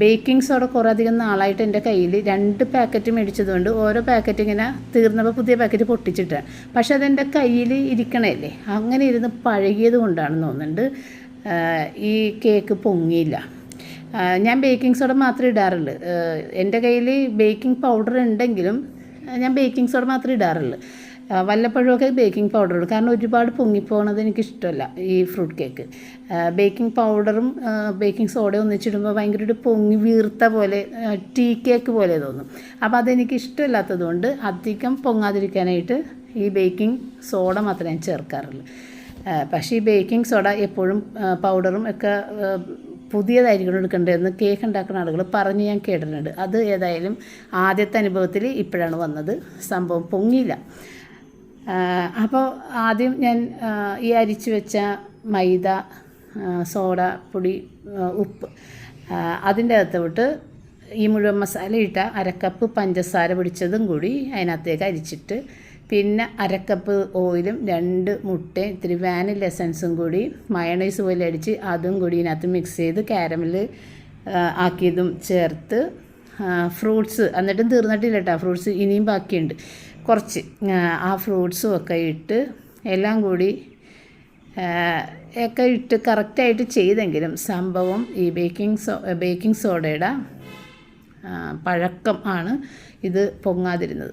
ബേക്കിംഗ് സോഡ കുറേ അധികം നാളായിട്ട് എന്റെ കയ്യിൽ രണ്ട് പാക്കറ്റ് മേടിച്ചതുകൊണ്ട് ഓരോ പാക്കറ്റ് ഇങ്ങനെ തീർന്നപ്പോൾ പുതിയ പാക്കറ്റ് പൊട്ടിച്ചിട്ടാണ്. പക്ഷേ അതെന്റെ കയ്യിൽ ഇരിക്കണല്ലേ അങ്ങനെ ഇരുന്ന് പഴകിയത് കൊണ്ടാണെന്ന് തോന്നുന്നുണ്ട്. ഈ കേക്ക് പൊങ്ങിയില്ല. ഞാൻ ബേക്കിംഗ് സോഡ മാത്രമേ ഇടാറുള്ളൂ. എന്റെ കയ്യിൽ ബേക്കിംഗ് പൗഡർ ഉണ്ടെങ്കിലും ഞാൻ ബേക്കിംഗ് സോഡ മാത്രമേ ഇടാറുള്ളൂ. വല്ലപ്പോഴുമൊക്കെ ബേക്കിംഗ് പൗഡർ ഇടും. കാരണം ഒരുപാട് പൊങ്ങിപ്പോണത് എനിക്ക് ഇഷ്ടമല്ല ഈ ഫ്രൂട്ട് കേക്ക് ബേക്കിംഗ് പൗഡറും ബേക്കിംഗ് സോഡയും ഒന്നിച്ചിടുമ്പോൾ ഭയങ്കര ഒരു പൊങ്ങി വീർത്ത പോലെ ടീ കേക്ക് പോലെ തോന്നും. അപ്പോൾ അതെനിക്ക് ഇഷ്ടമില്ലാത്തതുകൊണ്ട് അധികം പൊങ്ങാതിരിക്കാനായിട്ട് ഈ ബേക്കിംഗ് സോഡ മാത്രമേ ഞാൻ ചേർക്കാറുള്ളൂ. പക്ഷേ ഈ ബേക്കിംഗ് സോഡ എപ്പോഴും പൗഡറും ഒക്കെ പുതിയതായിരിക്കണം എടുക്കേണ്ടതെന്ന് കേക്ക് ഉണ്ടാക്കുന്ന ആളുകൾ പറഞ്ഞ് ഞാൻ കേട്ടിട്ടുണ്ട്. അത് ഏതായാലും ആദ്യത്തെ അനുഭവത്തിൽ ഇപ്പോഴാണ് വന്നത്. സംഭവം പൊങ്ങിയില്ല. അപ്പോൾ ആദ്യം ഞാൻ ഈ അരിച്ചു വെച്ച മൈദ സോഡ പൊടി ഉപ്പ് അതിന്റെ വിട്ട് ഈ മുഴുവൻ മസാല ഇട്ട അരക്കപ്പ് പഞ്ചസാര പിടിച്ചതും കൂടി അതിനകത്തേക്ക് അരിച്ചിട്ട് പിന്നെ അരക്കപ്പ് ഓയിലും രണ്ട് മുട്ടയും ഇത്തിരി വാനില എസൻസും കൂടി മയണൈസ് പോലെ അടിച്ച് അതും കൂടി ഇതിനകത്ത് മിക്സ് ചെയ്ത് കാരമൽ ആക്കിയതും ചേർത്ത് ഫ്രൂട്ട്സ് എന്നിട്ടും തീർന്നിട്ടില്ല കേട്ടോ ഫ്രൂട്ട്സ് ഇനിയും ബാക്കിയുണ്ട്. കുറച്ച് ആ, ഫ്രൂട്ട്സും ഒക്കെ ഇട്ട് എല്ലാം കൂടി ഒക്കെ ഇട്ട് കറക്റ്റായിട്ട് ചെയ്തെങ്കിലും സംഭവം ഈ ബേക്കിംഗ് സോ ബേക്കിംഗ് സോഡയുടെ പഴക്കം ആണ് ഇത് പൊങ്ങാതിരുന്നത്.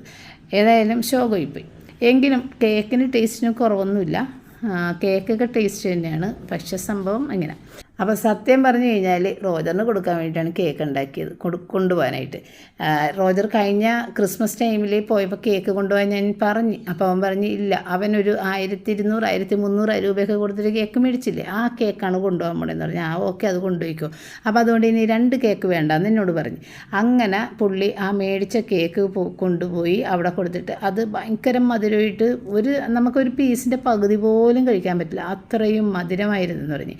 ഏതായാലും ശോകമായിപ്പോയി. എങ്കിലും കേക്കിന് ടേസ്റ്റിന് കുറവൊന്നുമില്ല. കേക്കൊക്കെ ടേസ്റ്റ് തന്നെയാണ്. പക്ഷേ സംഭവം അങ്ങനെ അപ്പോൾ സത്യം പറഞ്ഞു കഴിഞ്ഞാൽ റോജറിന് കൊടുക്കാൻ വേണ്ടിയിട്ടാണ് കേക്ക് ഉണ്ടാക്കിയത് കൊടു കൊണ്ടുപോകാനായിട്ട്. റോജർ കഴിഞ്ഞ ക്രിസ്മസ് ടൈമിൽ പോയപ്പോൾ കേക്ക് കൊണ്ടുപോകാൻ ഞാൻ പറഞ്ഞു. അപ്പോൾ അവൻ പറഞ്ഞു ഇല്ല അവനൊരു ആയിരത്തി ഇരുന്നൂറ് ആയിരത്തി മുന്നൂറ് രൂപയൊക്കെ കൊടുത്തിട്ട് കേക്ക് മേടിച്ചില്ലേ? ആ കേക്കാണ് കൊണ്ടുപോകാൻ പോണെന്ന് പറഞ്ഞു. ആ ഓക്കെ അത് കൊണ്ടുപോയിക്കോ. അപ്പോൾ അതുകൊണ്ട് ഇനി രണ്ട് കേക്ക് വേണ്ടെന്ന് എന്നോട് പറഞ്ഞു. അങ്ങനെ പുള്ളി ആ മേടിച്ച കേക്ക് കൊണ്ടുപോയി അവിടെ കൊടുത്തിട്ട് അത് ഭയങ്കര മധുരമായിട്ട് ഒരു നമുക്കൊരു പീസിന്റെ പകുതി പോലും കഴിക്കാൻ പറ്റില്ല. അത്രയും മധുരമായിരുന്നു എന്ന് പറഞ്ഞ്.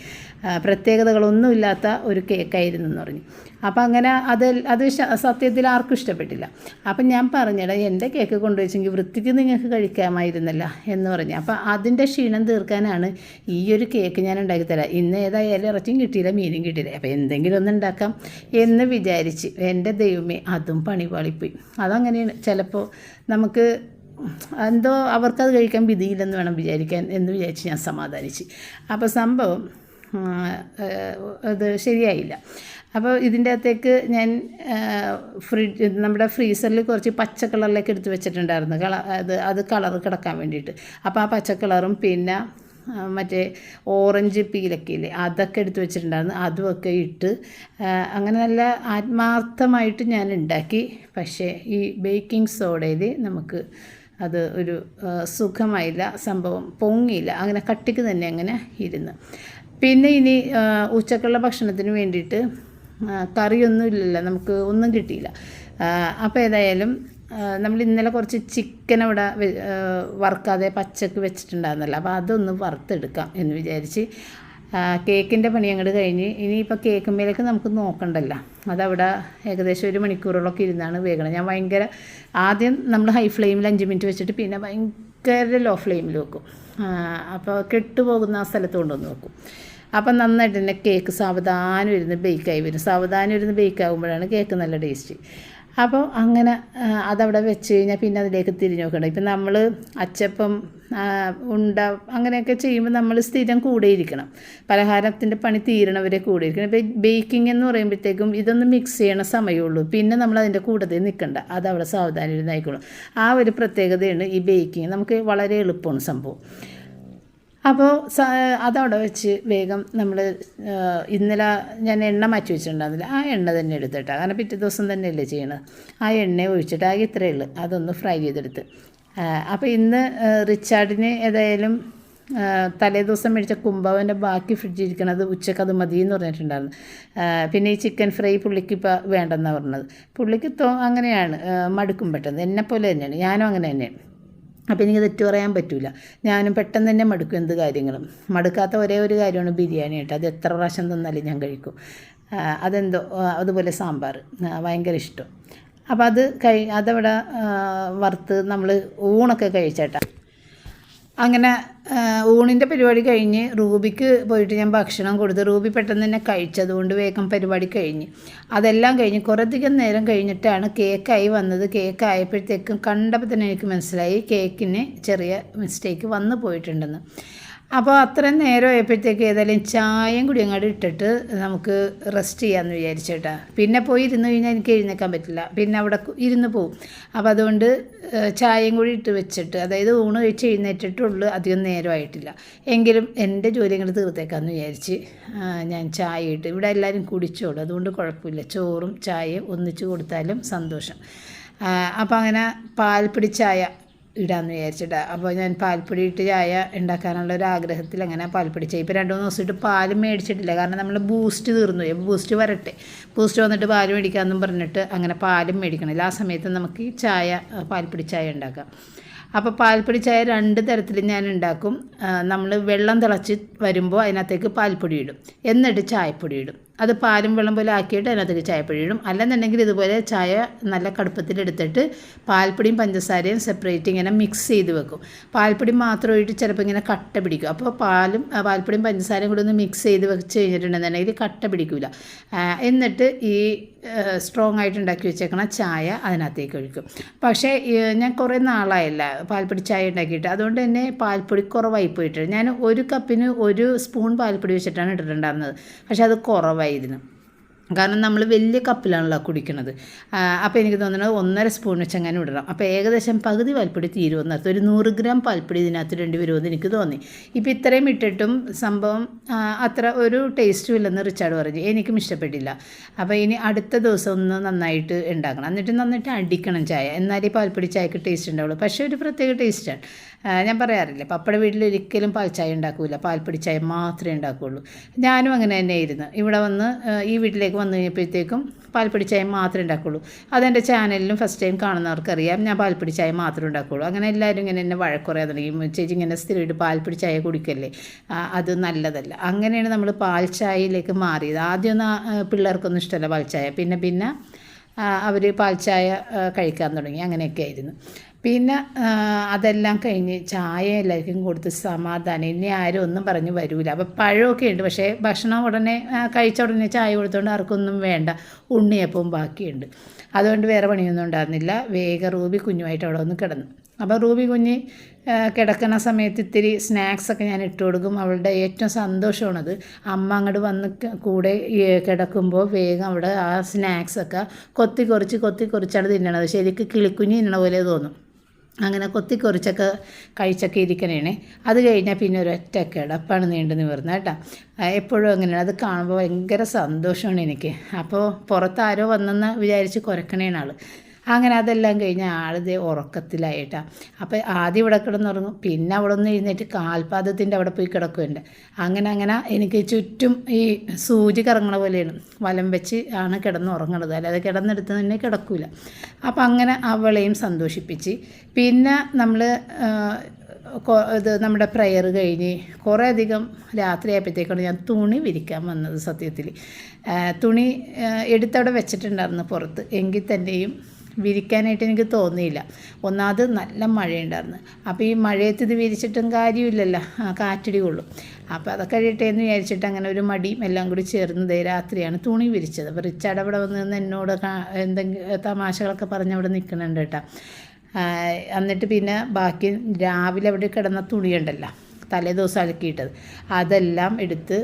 പ്രത്യേകതകളൊന്നുമില്ലാത്ത ഒരു കേക്കായിരുന്നു എന്ന് പറഞ്ഞു. അപ്പോൾ അങ്ങനെ അത് അത് സത്യത്തിൽ ആർക്കും ഇഷ്ടപ്പെട്ടില്ല. അപ്പം ഞാൻ പറഞ്ഞടാ എന്റെ കേക്ക് കൊണ്ടുവച്ചെങ്കിൽ വൃത്തിക്ക് നിങ്ങൾക്ക് കഴിക്കാമായിരുന്നല്ല എന്ന് പറഞ്ഞു. അപ്പോൾ അതിന്റെ ക്ഷീണം തീർക്കാനാണ് ഈ ഒരു കേക്ക് ഞാൻ ഉണ്ടാക്കി തരാം. ഇന്ന് ഏതായാലും ഇറച്ചിയും കിട്ടിയില്ല മീനും കിട്ടിയില്ല. അപ്പോൾ എന്തെങ്കിലും ഒന്ന് ഉണ്ടാക്കാം എന്ന് വിചാരിച്ച് എന്റെ ദൈവമേ അതും പണി പാളിപ്പോയി അതങ്ങനെയാണ്. ചിലപ്പോൾ നമുക്ക് എന്തോ അവർക്കത് കഴിക്കാൻ വിധിയില്ലെന്ന് വേണം വിചാരിക്കാൻ എന്ന് വിചാരിച്ച് ഞാൻ സമാധാനിച്ച്. അപ്പോൾ സംഭവം അത് ശരിയായില്ല. അപ്പോൾ ഇതിന്റെ അകത്തേക്ക് ഞാൻ ഫ്രിഡ്ജ് നമ്മുടെ ഫ്രീസറിൽ കുറച്ച് പച്ച കളറിലേക്ക് എടുത്ത് വെച്ചിട്ടുണ്ടായിരുന്നു. കള അത് അത് കളർ കിടക്കാൻ വേണ്ടിയിട്ട്. അപ്പോൾ ആ പച്ച കളറും പിന്നെ മറ്റേ ഓറഞ്ച് പീലൊക്കെ ഇല്ലേ അതൊക്കെ എടുത്ത് വെച്ചിട്ടുണ്ടായിരുന്നു. അതുമൊക്കെ ഇട്ട് അങ്ങനെ നല്ല ആത്മാർത്ഥമായിട്ട് ഞാൻ ഉണ്ടാക്കി. പക്ഷേ ഈ ബേക്കിംഗ് സോഡയിൽ നമുക്ക് അത് ഒരു സുഖമായില്ല സംഭവം പൊങ്ങിയില്ല. അങ്ങനെ കട്ടിക്ക് തന്നെ അങ്ങനെ ഇരുന്ന്. പിന്നെ ഇനി ഉച്ചക്കുള്ള ഭക്ഷണത്തിന് വേണ്ടിയിട്ട് കറിയൊന്നും ഇല്ലല്ലോ നമുക്ക് ഒന്നും കിട്ടിയില്ല. അപ്പോൾ ഏതായാലും നമ്മൾ ഇന്നലെ കുറച്ച് ചിക്കൻ അവിടെ വറുക്കാതെ പച്ചക്ക് വെച്ചിട്ടുണ്ടായിരുന്നല്ലോ അപ്പോൾ അതൊന്ന് വറുത്തെടുക്കാം എന്ന് വിചാരിച്ച് കേക്കിന്റെ പണി അങ്ങോട്ട് കഴിഞ്ഞ് ഇനിയിപ്പോൾ കേക്കുമ്മേലേക്ക് നമുക്ക് നോക്കണ്ടല്ലോ. അതവിടെ ഏകദേശം ഒരു മണിക്കൂറോളൊക്കെ ഇരുന്നാണ് വേഗണം ഞാൻ ഭയങ്കര ആദ്യം നമ്മൾ ഹൈ ഫ്ലെയിമിൽ അഞ്ച് മിനിറ്റ് വെച്ചിട്ട് പിന്നെ ഭയങ്കര ലോ ഫ്ലെയിമിൽ വെക്കും അപ്പോൾ കെട്ടുപോകുന്ന ആ സ്ഥലത്ത് കൊണ്ടുവന്ന് വെക്കും. അപ്പം നന്നായിട്ട് തന്നെ കേക്ക് സാവധാനം ഇരുന്ന് ബേക്കായി വരും. സാവധാനം ഇരുന്ന് ബേക്ക് ആകുമ്പോഴാണ് കേക്ക് നല്ല ടേസ്റ്റ് അപ്പോൾ അങ്ങനെ അതവിടെ വെച്ച് കഴിഞ്ഞാൽ പിന്നെ അതിലേക്ക് തിരിഞ്ഞു നോക്കണം. ഇപ്പം നമ്മൾ അച്ചപ്പം ഉണ്ട അങ്ങനെയൊക്കെ ചെയ്യുമ്പോൾ നമ്മൾ സ്ഥിരം കൂടെ ഇരിക്കണം. പലഹാരത്തിന്റെ പണി തീരണവരെ കൂടെ ഇരിക്കണം. ഇപ്പം ബേക്കിംഗ് എന്ന് പറയുമ്പോഴത്തേക്കും ഇതൊന്ന് മിക്സ് ചെയ്യണ സമയമുള്ളൂ. പിന്നെ നമ്മൾ അതിന്റെ കൂട്ടത്തിൽ നിൽക്കണ്ട. അത് അവിടെ സാവധാനം ഇരുന്നായിക്കോളും. ആ ഒരു പ്രത്യേകതയാണ് ഈ ബേക്കിംഗ് നമുക്ക് വളരെ എളുപ്പമാണ് സംഭവം. അപ്പോൾ അതവിടെ വെച്ച് വേഗം നമ്മൾ ഇന്നലെ ഞാൻ എണ്ണ മാറ്റി വെച്ചിട്ടുണ്ടായിരുന്നില്ല ആ എണ്ണ തന്നെ എടുത്തിട്ടാണ് കാരണം പിറ്റേ ദിവസം തന്നെയല്ലേ ചെയ്യണത്. ആ എണ്ണ ഒഴിച്ചിട്ട് ആകെ ഇത്രയേ ഉള്ളൂ. അതൊന്ന് ഫ്രൈ ചെയ്തെടുത്ത്. അപ്പോൾ ഇന്ന് റിച്ചാർഡിന് ഏതായാലും ആ, തലേ ദിവസം മേടിച്ച കുംഭവന്റെ ബാക്കി ഫ്രിഡ്ജിൽ ഇരിക്കണത് ഉച്ചയ്ക്ക് അത് മതി എന്ന് പറഞ്ഞിട്ടുണ്ടായിരുന്നു പിന്നെ ഈ ചിക്കൻ ഫ്രൈ പുള്ളിക്ക് ഇപ്പോൾ വേണ്ടെന്നാണ് പറഞ്ഞത്. പുള്ളിക്ക് തോ അങ്ങനെയാണ് മടുക്കും പെട്ടെന്ന്. എന്നെപ്പോലെ തന്നെയാണ്. ഞാനും അങ്ങനെ തന്നെയാണ്. അപ്പോൾ എനിക്ക് തെറ്റു പറയാൻ പറ്റില്ല ഞാനും പെട്ടെന്ന് തന്നെ മടുക്കും എന്ത് കാര്യങ്ങളും. മടുക്കാത്ത ഒരേ ഒരു കാര്യമാണ് ബിരിയാണി കേട്ടോ. അത് എത്ര പ്രാവശ്യം തന്നാലും ഞാൻ കഴിക്കും. അതെന്തോ അതുപോലെ സാമ്പാർ. ഭയങ്കര ഇഷ്ടം. അപ്പോൾ അത് കഴി അതവിടെ വറുത്ത് നമ്മൾ ഊണൊക്കെ കഴിച്ചേട്ടാ. അങ്ങനെ ഊണിന്റെ പരിപാടി കഴിഞ്ഞ് റൂബിക്ക് പോയിട്ട് ഞാൻ ഭക്ഷണം കൊടുത്തു റൂബി പെട്ടെന്ന് തന്നെ കഴിച്ചതുകൊണ്ട് വേഗം പരിപാടി കഴിഞ്ഞ്. അതെല്ലാം കഴിഞ്ഞ് കുറേയധികം നേരം കഴിഞ്ഞിട്ടാണ് കേക്കായി വന്നത്. കേക്ക് ആയപ്പോഴത്തേക്കും കണ്ടപ്പോൾ തന്നെ എനിക്ക് മനസ്സിലായി കേക്കിന് ചെറിയ മിസ്റ്റേക്ക് വന്നു പോയിട്ടുണ്ടെന്ന്. അപ്പോൾ അത്രയും നേരം ആയപ്പോഴത്തേക്ക് ഏതായാലും ചായയും കൂടി അങ്ങോട്ട് ഇട്ടിട്ട് നമുക്ക് റെസ്റ്റ് ചെയ്യാമെന്ന് വിചാരിച്ചേട്ടാ പിന്നെ പോയി ഇരുന്ന് കഴിഞ്ഞാൽ എനിക്ക് എഴുന്നേക്കാൻ പറ്റില്ല. പിന്നെ അവിടെ ഇരുന്ന് പോവും. അപ്പോൾ അതുകൊണ്ട് ചായയും കൂടി ഇട്ട് വെച്ചിട്ട് അതായത് ഊണ് കഴിച്ച് എഴുന്നേറ്റിട്ടുള്ളൂ അധികം നേരമായിട്ടില്ല എങ്കിലും എന്റെ ജോലി അങ്ങോട്ട് തീർത്തേക്കാമെന്ന് വിചാരിച്ച് ഞാൻ ചായ ഇട്ട് ഇവിടെ എല്ലാവരും കുടിച്ചോളൂ. അതുകൊണ്ട് കുഴപ്പമില്ല. ചോറും ചായയും ഒന്നിച്ച് കൊടുത്താലും സന്തോഷം. അപ്പോൾ അങ്ങനെ പാൽപ്പിടി ചായ ഇടാമെന്ന് വിചാരിച്ചിട്ട്. അപ്പോൾ ഞാൻ പാൽപ്പൊടി ഇട്ട് ചായ ഉണ്ടാക്കാനുള്ള ഒരു ആഗ്രഹത്തിൽ അങ്ങനെ പാൽപ്പൊടി ചായ. ഇപ്പോൾ രണ്ട് മൂന്ന് ദിവസമായിട്ട് പാലും മേടിച്ചിട്ടില്ല. കാരണം നമ്മൾ ബൂസ്റ്റ് തീർന്നു. പോയി ബൂസ്റ്റ് വരട്ടെ. ബൂസ്റ്റ് വന്നിട്ട് പാൽ മേടിക്കാമെന്നും പറഞ്ഞിട്ട് അങ്ങനെ പാലും മേടിക്കണില്ല. ആ സമയത്ത് നമുക്ക് ഈ ചായ പാൽപ്പൊടി ചായ ഉണ്ടാക്കാം. അപ്പോൾ പാൽപ്പൊടി ചായ രണ്ട് തരത്തിൽ ഞാൻ ഉണ്ടാക്കും. നമ്മൾ വെള്ളം തിളച്ച് വരുമ്പോൾ അതിനകത്തേക്ക് പാൽപ്പൊടി ഇടും. എന്നിട്ട് ചായപ്പൊടി ഇടും. അത് പാലും വെള്ളം പോലെ ആക്കിയിട്ട് അതിനകത്തേക്ക് ചായപ്പൊടി ഇടും. അല്ലെന്നുണ്ടെങ്കിൽ ഇതുപോലെ ചായ നല്ല കടുപ്പത്തിലെടുത്തിട്ട് പാൽപ്പൊടിയും പഞ്ചസാരയും സെപ്പറേറ്റ് ഇങ്ങനെ മിക്സ് ചെയ്ത് വെക്കും. പാൽപ്പൊടി മാത്രമായിട്ട് ചിലപ്പോൾ ഇങ്ങനെ കട്ട പിടിക്കും. അപ്പോൾ പാലും പാൽപ്പൊടിയും പഞ്ചസാരയും കൂടെ ഒന്ന് മിക്സ് ചെയ്ത് വെച്ച് കഴിഞ്ഞിട്ടുണ്ടെന്നുണ്ടെങ്കിൽ കട്ട പിടിക്കില്ല എന്നിട്ട് ഈ സ്ട്രോങ് ആയിട്ട് ഉണ്ടാക്കി വെച്ചേക്കണ ചായ അതിനകത്തേക്ക് ഒഴിക്കും. പക്ഷേ ഞാൻ കുറേ നാളായില്ല പാൽപ്പൊടി ചായ ഉണ്ടാക്കിയിട്ട്. അതുകൊണ്ട് തന്നെ പാൽപ്പൊടി കുറവായി പോയിട്ടുണ്ട്. ഞാൻ ഒരു കപ്പിന് ഒരു സ്പൂൺ പാൽപ്പൊടി വെച്ചിട്ടാണ് ഇട്ടിട്ടുണ്ടായിരുന്നത്. പക്ഷേ അത് കുറവായിരുന്നു കാരണം നമ്മൾ വലിയ കപ്പിലാണല്ലോ കുടിക്കുന്നത് അപ്പോൾ എനിക്ക് തോന്നുന്നത് ഒന്നര സ്പൂൺ വെച്ച് അങ്ങനെ ഇടണം അപ്പോൾ ഏകദേശം പകുതി പാൽപ്പൊടി തീരുമെന്ന് അർത്ഥം. ഒരു നൂറ് ഗ്രാം പാൽപ്പൊടി ഇതിനകത്ത് രണ്ട് വരുമെന്ന് എനിക്ക് തോന്നി. ഇപ്പോൾ ഇത്രയും ഇട്ടിട്ടും സംഭവം അത്ര ഒരു ടേസ്റ്റും ഇല്ലെന്ന് റിച്ചാർഡ് പറഞ്ഞു. എനിക്കും ഇഷ്ടപ്പെട്ടില്ല. അപ്പോൾ ഇനി അടുത്ത ദിവസം ഒന്ന് നന്നായിട്ട് ഉണ്ടാക്കണം. എന്നിട്ട് നന്നായിട്ട് അടിക്കണം ചായ. എന്നാലേ പാൽപ്പൊടി ചായക്ക് ടേസ്റ്റ് ഉണ്ടാവുള്ളൂ. പക്ഷേ ഒരു പ്രത്യേക ടേസ്റ്റാണ് ഞാൻ പറയാറില്ല പപ്പട വീട്ടിൽ ഒരിക്കലും പാൽ ചായ ഉണ്ടാക്കില്ല പാൽപ്പൊടി ചായ മാത്രമേ ഉണ്ടാക്കുകയുള്ളൂ ഞാനും അങ്ങനെ തന്നെയായിരുന്നു. ഇവിടെ വന്ന് ഈ വീട്ടിലേക്ക് വന്നു കഴിഞ്ഞപ്പോഴത്തേക്കും പാൽപ്പൊടി ചായ മാത്രമേ ഉണ്ടാക്കുള്ളൂ. അതെന്റെ ചാനലിലും ഫസ്റ്റ് ടൈം കാണുന്നവർക്കറിയാം ഞാൻ പാൽപ്പൊടി ചായ മാത്രമേ ഉണ്ടാക്കുള്ളൂ. അങ്ങനെ എല്ലാവരും ഇങ്ങനെ എന്നെ വഴക്കുറയാൻ തുടങ്ങി. ചേച്ചി ഇങ്ങനെ സ്ഥിരമായിട്ട് പാൽപ്പൊടി ചായ കുടിക്കല്ലേ? അത് നല്ലതല്ല. അങ്ങനെയാണ് നമ്മൾ പാൽ ചായയിലേക്ക് മാറിയത്. ആദ്യമൊന്നും പിള്ളേർക്കൊന്നും ഇഷ്ടമല്ല പാൽ ചായ. പിന്നെ പിന്നെ അവർ പാൽ ചായ കഴിക്കാൻ തുടങ്ങി. അങ്ങനെയൊക്കെ ആയിരുന്നു. പിന്നെ അതെല്ലാം കഴിഞ്ഞ് ചായ എല്ലാവർക്കും കൊടുത്ത് സമാധാനം. ഇനി ആരും ഒന്നും പറഞ്ഞ് വരില്ല അപ്പോൾ പഴമൊക്കെ ഉണ്ട്. പക്ഷേ ഭക്ഷണം ഉടനെ കഴിച്ച ഉടനെ ചായ കൊടുത്തുകൊണ്ട് ആർക്കൊന്നും വേണ്ട. ഉണ്ണിയപ്പവും ബാക്കിയുണ്ട്. അതുകൊണ്ട് വേറെ പണിയൊന്നും ഉണ്ടായിരുന്നില്ല. വേഗം റൂബി കുഞ്ഞുമായിട്ട് അവിടെ ഒന്ന് കിടന്നു. അപ്പോൾ റൂബി കുഞ്ഞ് കിടക്കുന്ന സമയത്ത് ഇത്തിരി സ്നാക്സൊക്കെ ഞാൻ ഇട്ട് കൊടുക്കും. അവളുടെ ഏറ്റവും സന്തോഷമാണത്. അമ്മ അങ്ങോട്ട് വന്ന് കൂടെ കിടക്കുമ്പോൾ വേഗം അവിടെ ആ സ്നാക്സൊക്കെ കൊത്തി കുറച്ച് കൊത്തി കുറച്ചാണ് തിന്നണത്. ശരിക്കും കിളിക്കുഞ്ഞ് തിന്നണ പോലെ തോന്നും. അങ്ങനെ കൊത്തി കുറിച്ചൊക്കെ കഴിച്ചൊക്കെ ഇരിക്കണേ അത് കഴിഞ്ഞാൽ പിന്നെ ഒരൊറ്റ കിടപ്പാണ് നീണ്ടു നിവർന്നത് കേട്ടോ. എപ്പോഴും അങ്ങനെയാണ്. അത് കാണുമ്പോൾ ഭയങ്കര സന്തോഷമാണ് എനിക്ക്. അപ്പോൾ പുറത്താരോ വന്നെന്ന് വിചാരിച്ച് കുരക്കണേണ് ആൾ അങ്ങനെ അതെല്ലാം കഴിഞ്ഞ് ആളിതേ ഉറക്കത്തിലായിട്ടാണ് അപ്പോൾ ആദ്യം ഇവിടെ കിടന്നുറങ്ങും. പിന്നെ അവിടെ നിന്ന് എഴുന്നേറ്റ് കാൽപാദത്തിന്റെ അവിടെ പോയി കിടക്കുന്നുണ്ട് അങ്ങനെ അങ്ങനെ എനിക്ക് ചുറ്റും ഈ സൂചി കറങ്ങണ പോലെയാണ്. വലം വെച്ച് ആണ് കിടന്ന് കിടന്നുറങ്ങണത്. അല്ലാതെ കിടന്നെടുത്ത് തന്നെ കിടക്കില്ല അപ്പോൾ അങ്ങനെ അവളെയും സന്തോഷിപ്പിച്ച്. പിന്നെ നമ്മൾ ഇത് നമ്മുടെ പ്രയർ കഴിഞ്ഞ് കുറേ അധികം രാത്രിയായപ്പോഴത്തേക്കാണ് ഞാൻ തുണി വിരിക്കാൻ വന്നത് സത്യത്തിൽ. തുണി എടുത്തവിടെ വെച്ചിട്ടുണ്ടായിരുന്നു പുറത്ത്. എങ്കിൽ തന്നെയും വിരിക്കാനായിട്ട് എനിക്ക് തോന്നിയില്ല. ഒന്നാമത് നല്ല മഴയുണ്ടായിരുന്നു. അപ്പോൾ ഈ മഴയത്ത് ഇത് വിരിച്ചിട്ടും കാര്യമില്ലല്ലോ. കാറ്റടി കൊള്ളും അപ്പോൾ അതൊക്കെ കഴിയട്ടെ എന്ന് വിചാരിച്ചിട്ട് അങ്ങനെ ഒരു മടിയും എല്ലാം കൂടി ചേർന്നത് രാത്രിയാണ് തുണി വിരിച്ചത്. അപ്പോൾ റിച്ചാർഡ് അവിടെ വന്ന് നിന്ന് എന്നോട് എന്തെങ്കിലും തമാശകളൊക്കെ പറഞ്ഞ് അവിടെ നിൽക്കുന്നുണ്ട് കേട്ടോ. എന്നിട്ട് പിന്നെ ബാക്കി രാവിലെ അവിടെ കിടന്ന തുണിയുണ്ടല്ലോ തലേ ദിവസം അലക്കിയിട്ടത്. അതെല്ലാം എടുത്ത്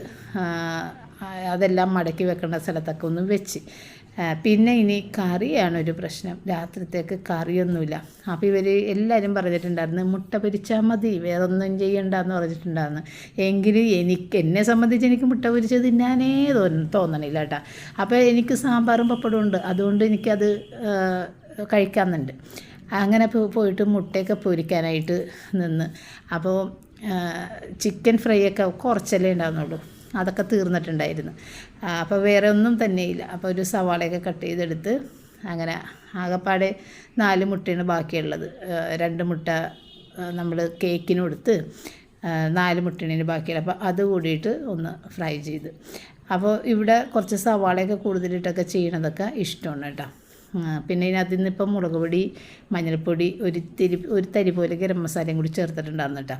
അതെല്ലാം മടക്കി വെക്കേണ്ട സ്ഥലത്തൊക്കെ ഒന്ന് വെച്ച്. പിന്നെ ഇനി കറിയാണ് ഒരു പ്രശ്നം. രാത്രിത്തേക്ക് കറിയൊന്നുമില്ല. അപ്പോൾ ഇവർ എല്ലാവരും പറഞ്ഞിട്ടുണ്ടായിരുന്നു മുട്ട പൊരിച്ചാൽ മതി വേറൊന്നും ചെയ്യണ്ടെന്ന് പറഞ്ഞിട്ടുണ്ടായിരുന്നു. എങ്കിലും എനിക്ക് എന്നെ സംബന്ധിച്ച് എനിക്ക് മുട്ട പൊരിച്ചത് തിന്നാനേ തോന്നുന്നു തോന്നണില്ല കേട്ടോ അപ്പോൾ എനിക്ക് സാമ്പാറും പപ്പടവും ഉണ്ട്. അതുകൊണ്ട് എനിക്കത് കഴിക്കാമെന്നുണ്ട് അങ്ങനെ പോയിട്ട് മുട്ടയൊക്കെ പൊരിക്കാനായിട്ട് നിന്ന്. അപ്പോൾ ചിക്കൻ ഫ്രൈ ഒക്കെ കുറച്ചല്ലേ ഉണ്ടാകുന്നുള്ളൂ അതൊക്കെ തീർന്നിട്ടുണ്ടായിരുന്നു. അപ്പോൾ വേറെ ഒന്നും തന്നെയില്ല. അപ്പോൾ ഒരു സവാളയൊക്കെ കട്ട് ചെയ്തെടുത്ത് അങ്ങനെ ആകപ്പാടെ നാല് മുട്ടയാണ് ബാക്കിയുള്ളത്. രണ്ട് മുട്ട നമ്മൾ കേക്കിന് കൊടുത്ത് നാല് മുട്ടണിന് ബാക്കിയുള്ളത്. അപ്പോൾ അത് കൂടിയിട്ട് ഒന്ന് ഫ്രൈ ചെയ്ത്. അപ്പോൾ ഇവിടെ കുറച്ച് സവാളയൊക്കെ കൂടുതലിട്ടൊക്കെ ചെയ്യണതൊക്കെ ഇഷ്ടമാണ് കേട്ടോ. പിന്നെ ഇതിനകത്ത് നിന്നിപ്പം മുളക് പൊടി മഞ്ഞൾപ്പൊടി ഒരു തിരി ഒരു തരി പോലെ ഗരം മസാലയും കൂടി ചേർത്തിട്ടുണ്ടായിരുന്നു കേട്ടോ.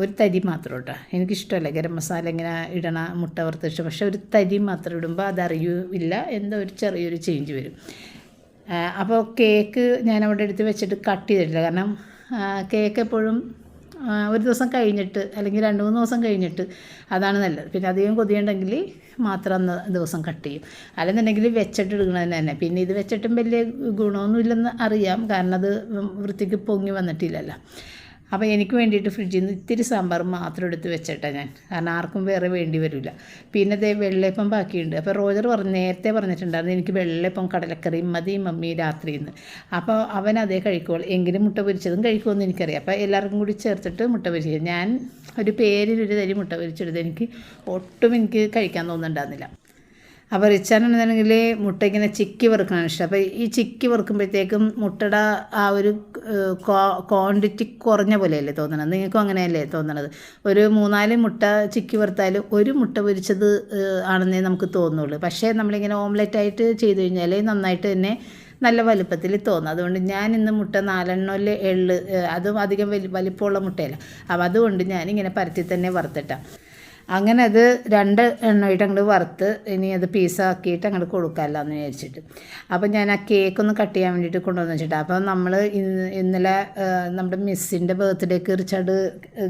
ഒരു തരി മാത്രം കേട്ടോ എനിക്കിഷ്ടമല്ല. ഗരം മസാല ഇങ്ങനെ ഇടണ മുട്ട വറുത്തിട്ട് പക്ഷേ ഒരു തരി മാത്രം ഇടുമ്പോൾ അതറിയില്ല. എന്തോ ഒരു ചെറിയൊരു ചേഞ്ച് വരും. അപ്പോൾ കേക്ക് ഞാൻ അവിടെ എടുത്ത് വെച്ചിട്ട് കട്ട് ചെയ്തിട്ടില്ല. കാരണം കേക്ക് എപ്പോഴും ഒരു ദിവസം കഴിഞ്ഞിട്ട് അല്ലെങ്കിൽ രണ്ട് മൂന്ന് ദിവസം കഴിഞ്ഞിട്ട് അതാണ് നല്ലത്. പിന്നെ അധികം കൊതിയുണ്ടെങ്കിൽ മാത്രം അന്ന് ദിവസം കട്ട് ചെയ്യും. അല്ലെന്നുണ്ടെങ്കിൽ വെച്ചിട്ട് എടുക്കണത് തന്നെ. പിന്നെ ഇത് വെച്ചിട്ടും വലിയ ഗുണമൊന്നുമില്ലെന്ന് അറിയാം. കാരണം അത് വൃത്തിക്ക് പൊങ്ങി വന്നിട്ടില്ലല്ലോ. അപ്പോൾ എനിക്ക് വേണ്ടിയിട്ട് ഫ്രിഡ്ജിൽ നിന്ന് ഇത്തിരി സാമ്പാർ മാത്രം എടുത്ത് വെച്ചിട്ടാണ് ഞാൻ. കാരണം ആർക്കും വേറെ വേണ്ടി വരില്ല പിന്നെ ദേ വെള്ളയപ്പം ബാക്കിയുണ്ട്. അപ്പോൾ റോജർ പറഞ്ഞ് നേരത്തെ പറഞ്ഞിട്ടുണ്ടായിരുന്നു എനിക്ക് വെള്ളയപ്പം കടലക്കറിയും മതി മമ്മി രാത്രി നിന്ന് അപ്പോൾ അവൻ അതേ കഴിക്കുള്ളൂ എങ്കിലും മുട്ട പൊരിച്ചതും കഴിക്കുമെന്ന് എനിക്കറിയാം. അപ്പോൾ എല്ലാവർക്കും കൂടി ചേർത്തിട്ട് മുട്ട പൊരിച്ചത്. ഞാൻ ഒരു പേരിലൊരു തരി മുട്ട പൊരിച്ചെടുത്ത് എനിക്ക് ഒട്ടും എനിക്ക് കഴിക്കാൻ തോന്നുന്നുണ്ടായിരുന്നില്ല. അപ്പോൾ റിച്ചാനെന്നുണ്ടെങ്കിൽ മുട്ട ഇങ്ങനെ ചിക്കി വറുക്കണതാണ് ഇഷ്ടം. അപ്പോൾ ഈ ചിക്കി വറുക്കുമ്പോഴത്തേക്കും മുട്ടയുടെ ആ ഒരു ക്വാണ്ടിറ്റി കുറഞ്ഞ പോലെയല്ലേ തോന്നണത്? നിങ്ങൾക്കും അങ്ങനെയല്ലേ തോന്നണത്? ഒരു മൂന്നാൽ മുട്ട ചിക്കി വറുത്താൽ ഒരു മുട്ട പൊരിച്ചത് ആണെന്നേ നമുക്ക് തോന്നുള്ളൂ. പക്ഷേ നമ്മളിങ്ങനെ ഓംലെറ്റ് ആയിട്ട് ചെയ്തു കഴിഞ്ഞാൽ നന്നായിട്ട് തന്നെ നല്ല വലുപ്പത്തിൽ തോന്നും. അതുകൊണ്ട് ഞാൻ ഇന്ന് മുട്ട നാലെണ്ണയിൽ എള്ള് അതും അധികം വലി വലിപ്പമുള്ള മുട്ടയല്ല. അപ്പോൾ അതുകൊണ്ട് ഞാനിങ്ങനെ പരത്തി തന്നെ വറുത്തിട്ടാണ് അങ്ങനെ അത് രണ്ട് എണ്ണമായിട്ട് അങ്ങോട്ട് വറുത്ത് ഇനി അത് പീസാക്കിയിട്ട് അങ്ങോട്ട് കൊടുക്കാമല്ലോ എന്ന് വിചാരിച്ചിട്ട്. അപ്പം ഞാൻ ആ കേക്ക് ഒന്ന് കട്ട് ചെയ്യാൻ വേണ്ടിയിട്ട് കൊണ്ടുവന്ന് വെച്ചിട്ട്. അപ്പം നമ്മൾ ഇന്ന് ഇന്നലെ നമ്മുടെ മിസ്സിന്റെ ബർത്ത്ഡേക്ക് റിച്ചാർഡ്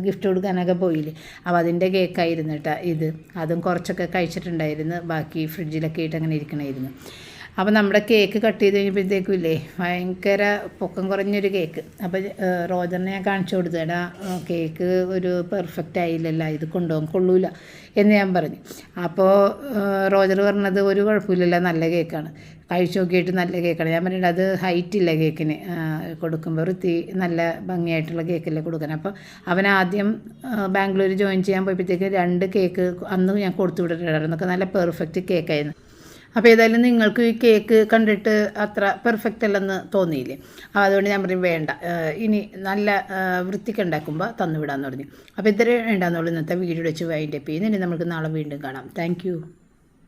ഗിഫ്റ്റ് കൊടുക്കാനൊക്കെ പോയില്ലേ? അപ്പോൾ അതിന്റെ കേക്കായിരുന്നു കേട്ടോ ഇത്. അതും കുറച്ചൊക്കെ കഴിച്ചിട്ടുണ്ടായിരുന്നു. ബാക്കി ഫ്രിഡ്ജിലൊക്കെ ആയിട്ട് അങ്ങനെ ഇരിക്കണമായിരുന്നു അപ്പോൾ നമ്മുടെ കേക്ക് കട്ട് ചെയ്ത് കഴിഞ്ഞപ്പോഴത്തേക്കും ഇല്ലേ ഭയങ്കര പൊക്കം കുറഞ്ഞൊരു കേക്ക്. അപ്പോൾ റോജറിനെ ഞാൻ കാണിച്ചു കൊടുത്തു. എടാ കേക്ക് ഒരു പെർഫെക്റ്റ് ആയില്ലല്ല ഇത് കൊണ്ടുപോകാൻ കൊള്ളൂല എന്ന് ഞാൻ പറഞ്ഞു. അപ്പോൾ റോജർ പറഞ്ഞത് ഒരു കുഴപ്പമില്ലല്ല നല്ല കേക്കാണ്. കഴിച്ചു നോക്കിയിട്ട് നല്ല കേക്കാണ്. ഞാൻ പറഞ്ഞിട്ട് അത് ഹൈറ്റ് ഇല്ല കേക്കിന്. കൊടുക്കുമ്പോൾ വൃത്തി നല്ല ഭംഗിയായിട്ടുള്ള കേക്കല്ലേ കൊടുക്കണം അപ്പോൾ അവൻ ആദ്യം ബാംഗ്ലൂർ ജോയിൻ ചെയ്യാൻ പോയപ്പോഴത്തേക്ക് രണ്ട് കേക്ക് അന്ന് ഞാൻ കൊടുത്തു വിട്ടിട്ടുണ്ടായിരുന്നു. നല്ല പെർഫെക്റ്റ് കേക്കായിരുന്നു അപ്പോൾ ഏതായാലും നിങ്ങൾക്ക് ഈ കേക്ക് കണ്ടിട്ട് അത്ര പെർഫെക്റ്റ് അല്ലെന്ന് തോന്നിയില്ലേ? അപ്പോൾ അതുകൊണ്ട് ഞാൻ പറയും വേണ്ട. ഇനി നല്ല വൃത്തിക്ക് ഉണ്ടാക്കുമ്പോൾ തന്നു വിടാമെന്ന് പറഞ്ഞു. അപ്പോൾ ഇത്രയും വേണ്ടാന്നുള്ളൂ ഇന്നത്തെ വീഡിയോ വെച്ച് വൈൻഡപ്പ് ചെയ്യുന്നു ഇനി നമുക്ക് നാളെ വീണ്ടും കാണാം. താങ്ക്